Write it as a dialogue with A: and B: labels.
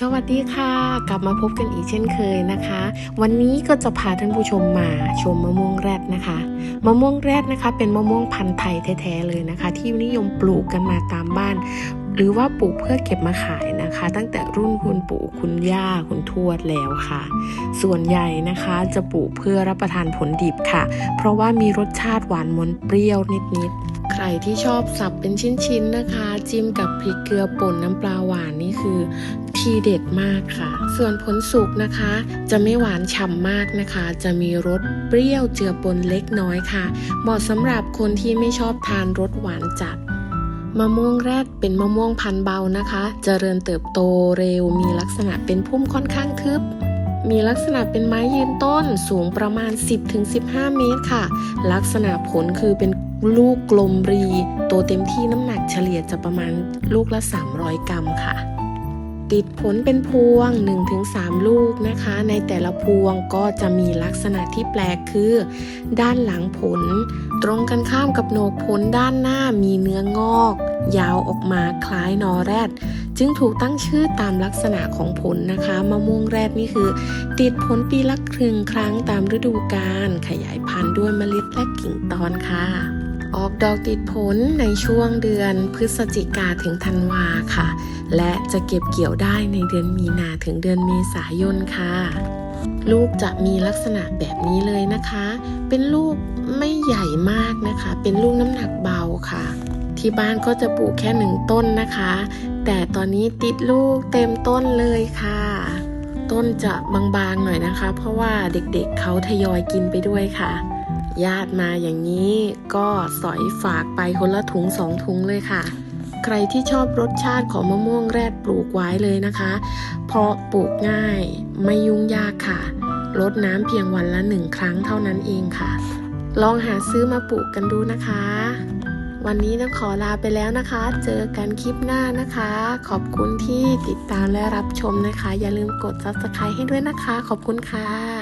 A: สวัสดีค่ะ กลับมาพบกันอีกเช่นเคยนะคะ วันนี้ก็จะพาท่านผู้ชมมาชมมะม่วงแรดนะคะมะม่วงแรดนะคะ เป็นมะม่วงพันธุ์ไทยแท้ๆเลยนะคะ ที่นิยมปลูกกันมาตามบ้าน หรือว่าปลูกเพื่อเก็บมาขายนะคะ ตั้งแต่รุ่นคุณปู่คุณย่าคุณทวดแล้วค่ะ ส่วนใหญ่นะคะจะปลูกเพื่อรับประทานผลดิบค่ะ เพราะว่ามีรสชาติหวานมนเปรี้ยวนิดๆ ใครที่ชอบสับเป็นชิ้นๆนะคะ จิ้มกับพริกเกลือป่นน้ำปลาหวานนี่คือทีเด็ดมากค่ะ ส่วนผลสุกนะคะ จะไม่หวานฉ่ำมากนะคะ จะมีรสเปรี้ยวเจือปนเล็กน้อยค่ะ เหมาะสำหรับคนที่ไม่ชอบทานรสหวานจัดมะม่วงแรดเป็นมะม่วงพันธุ์เบานะคะเจริญเติบโตเร็ว มีลักษณะเป็นพุ่มค่อนข้างทึบ มีลักษณะเป็นไม้ยืนต้นสูงประมาณ 10-15 เมตรค่ะ ลักษณะผลคือเป็น ลูกกลมรีโตเต็มที่น้ำหนักเฉลี่ยจะประมาณลูกละ 300 กรัมค่ะ ติดผลเป็นพวง 1-3 ลูกนะคะ ในแต่ละพวงก็จะมีลักษณะที่แปลกคือ ด้านหลังผล ตรงกันข้ามกับโหนกผลด้านหน้ามีเนื้องอก ยาวออกมาคล้ายนอแรดจึงถูกตั้งชื่อตามลักษณะของผลนะคะมะม่วงแรดนี่คือ ติดผลปีละครึ่งครั้งตามฤดูกาลขยายพันธุ์ด้วยเมล็ดและกิ่งตอนค่ะ ออกดอกติดผลในช่วงเดือนพฤศจิกาถึงธันวาค่ะ และจะเก็บเกี่ยวได้ในเดือนมีนาถึงเดือนเมษายนค่ะ ลูกจะมีลักษณะแบบนี้เลยนะคะ เป็นลูกไม่ใหญ่มากนะคะ เป็นลูกน้ำหนักเบาค่ะ ที่บ้านก็จะปลูกแค่หนึ่งต้นนะคะ แต่ตอนนี้ติดลูกเต็มต้นเลยค่ะต้นจะบางๆหน่อยนะคะ เพราะว่าเด็กๆเเขาทยอยกินไปด้วยค่ะ ญาติมาอย่างนี้ก็สอยฝากไปคนละถุงสองถุงเลยค่ะ ใครที่ชอบรสชาติของมะม่วงแรดปลูกไว้เลยนะคะ เพราะปลูกง่ายไม่ยุ่งยากค่ะรดน้ำเพียงวันละหนึ่งครั้งเท่านั้นเองค่ะ ลองหาซื้อมาปลูกกันดูนะคะ วันนี้ต้องขอลาไปแล้วนะคะ เจอกันคลิปหน้านะคะ ขอบคุณที่ติดตามและรับชมนะคะ อย่าลืมกด subscribe ให้ด้วยนะคะ ขอบคุณค่ะ